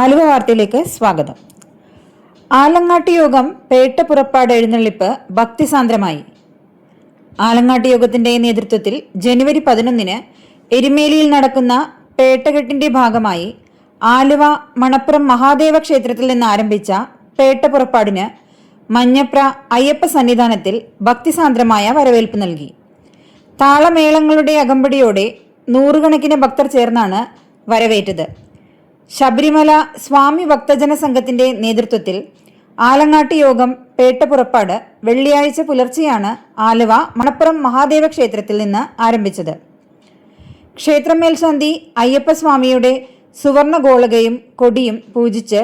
ആലുവ വാർത്തയിലേക്ക് സ്വാഗതം. ആലങ്ങാട്ട് യോഗം പേട്ട പുറപ്പാട് എഴുന്നള്ളിപ്പ് ഭക്തിസാന്ദ്രമായി. ആലങ്ങാട്ട് യോഗത്തിന്റെ നേതൃത്വത്തിൽ ജനുവരി പതിനൊന്നിന് എരുമേലിയിൽ നടക്കുന്ന പേട്ടകെട്ടിന്റെ ഭാഗമായി ആലുവ മണപ്പുറം മഹാദേവ ക്ഷേത്രത്തിൽ നിന്ന് ആരംഭിച്ച പേട്ട പുറപ്പാടിന് മഞ്ഞപ്ര അയ്യപ്പ സന്നിധാനത്തിൽ ഭക്തിസാന്ദ്രമായ വരവേൽപ്പ് നൽകി. താളമേളങ്ങളുടെ അകമ്പടിയോടെ നൂറുകണക്കിന് ഭക്തർ ചേർന്നാണ് വരവേറ്റത്. ശബരിമല സ്വാമി ഭക്തജന സംഘത്തിന്റെ നേതൃത്വത്തിൽ ആലങ്ങാട്ട് യോഗം പേട്ടപ്പുറപ്പാട് വെള്ളിയാഴ്ച പുലർച്ചെയാണ് ആലുവ മണപ്പുറം മഹാദേവ ക്ഷേത്രത്തിൽ നിന്ന് ആരംഭിച്ചത്. ക്ഷേത്രമേൽശാന്തി അയ്യപ്പസ്വാമിയുടെ സുവർണ ഗോളകയും കൊടിയും പൂജിച്ച്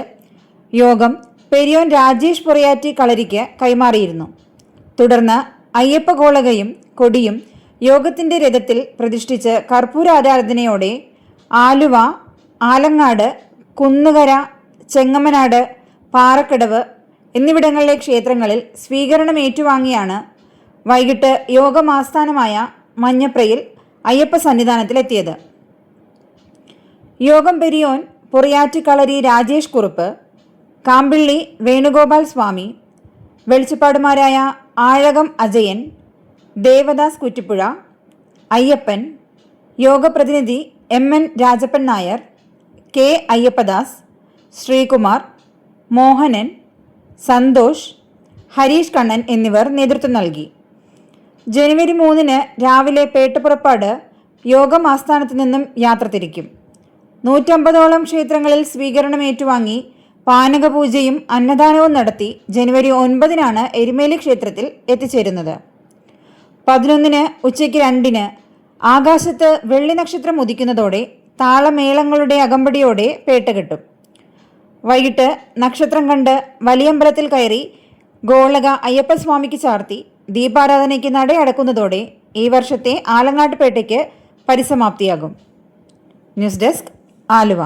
യോഗം പെരിയോൻ രാജേഷ് പൊറയാറ്റി കളരിക്ക് കൈമാറിയിരുന്നു. തുടർന്ന് അയ്യപ്പ ഗോളകയും കൊടിയും യോഗത്തിന്റെ രഥത്തിൽ പ്രതിഷ്ഠിച്ച് കർപ്പൂര ആരാധനയോടെ ആലുവ ആലങ്ങാട് കുന്നുകര ചെങ്ങമനാട് പാറക്കടവ് എന്നിവിടങ്ങളിലെ ക്ഷേത്രങ്ങളിൽ സ്വീകരണം ഏറ്റുവാങ്ങിയാണ് വൈകിട്ട് യോഗമാസ്ഥാനമായ മഞ്ഞപ്രയിൽ അയ്യപ്പ സന്നിധാനത്തിലെത്തിയത്. യോഗം പെരിയോൻ പൊറിയാറ്റിക്കളരി രാജേഷ് കുറുപ്പ് കാമ്പിള്ളി വേണുഗോപാൽ സ്വാമി വെളിച്ചപ്പാടുമാരായ Azhakam Ajayan Devadas Kuttipuzha Ayyappan യോഗപ്രതിനിധി M N Rajappan Nair K Ayyappadas Sreekumar Mohanan Santhosh Hareesh Kannan എന്നിവർ നേതൃത്വം നൽകി. ജനുവരി മൂന്നിന് രാവിലെ പേട്ടപ്പുറപ്പാട് യോഗം ആസ്ഥാനത്ത് നിന്നും യാത്ര തിരിക്കും. നൂറ്റമ്പതോളം ക്ഷേത്രങ്ങളിൽ സ്വീകരണം ഏറ്റുവാങ്ങി പാനകപൂജയും അന്നദാനവും നടത്തി ജനുവരി ഒൻപതിനാണ് എരുമേലി ക്ഷേത്രത്തിൽ എത്തിച്ചേരുന്നത്. പതിനൊന്നിന് ഉച്ചയ്ക്ക് രണ്ടിന് ആകാശത്ത് വെള്ളി നക്ഷത്രം ഉദിക്കുന്നതോടെ താളമേളങ്ങളുടെ അകമ്പടിയോടെ പേട്ട കെട്ടും. വൈകിട്ട് നക്ഷത്രം കണ്ട് വലിയമ്പലത്തിൽ കയറി ഗോളക അയ്യപ്പസ്വാമിക്ക് ചാർത്തി ദീപാരാധനയ്ക്ക് നടയടക്കുന്നതോടെ ഈ വർഷത്തെ ആലങ്ങാട്ടുപേട്ടയ്ക്ക് പരിസമാപ്തിയാകും. News desk Aluva.